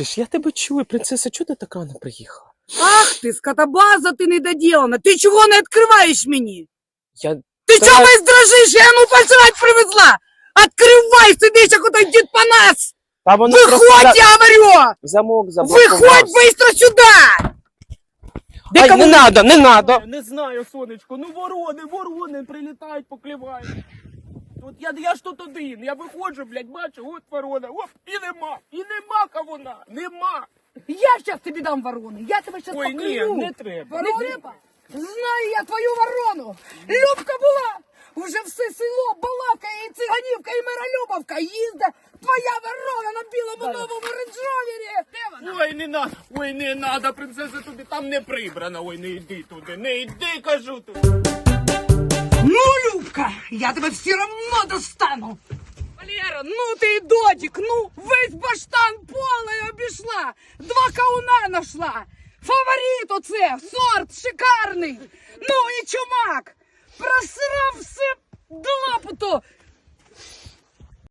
Маш, я тебе чую, принцеса, чого ти так рано приїхала? Ах ти, скотобаза ти недоділана. Ти чого не відкриваєш мені? Я Ти Та- чого весь дрожиш? Я йому пожрать привезла! Откривай, сидиш, як отой дід Панас! Та воно Виходь, просто я говорю! замок. Виходь быстро сюди! Ай, не надо, не надо. Не знаю, сонечко, ну ворони, ворони прилітають, поклівають. От я, я ж тут один, я виходжу, блядь, бачу, от ворона, оп, і нема, і нема кавуна, нема. Я щас тобі дам ворони, я тебе щас Ой, ні, поклюю. не треба. Не треба? Знаю я твою ворону! Любка була! Уже все село балакає, і циганівка, і Миролюбовка їздить! Твоя ворона на білому новому рейндж-ровері! Де вона? Ой, не надо, ой, не надо, принцеса, туди, там не прибрано, ой, не йди туди, не йди, кажу туди. Я тебе все равно достану. Валера, ну ты и додік, ну весь баштан поле обійшла, два кауна нашла. Фаворит оце, сорт шикарний. Ну і чумак. Просрав все.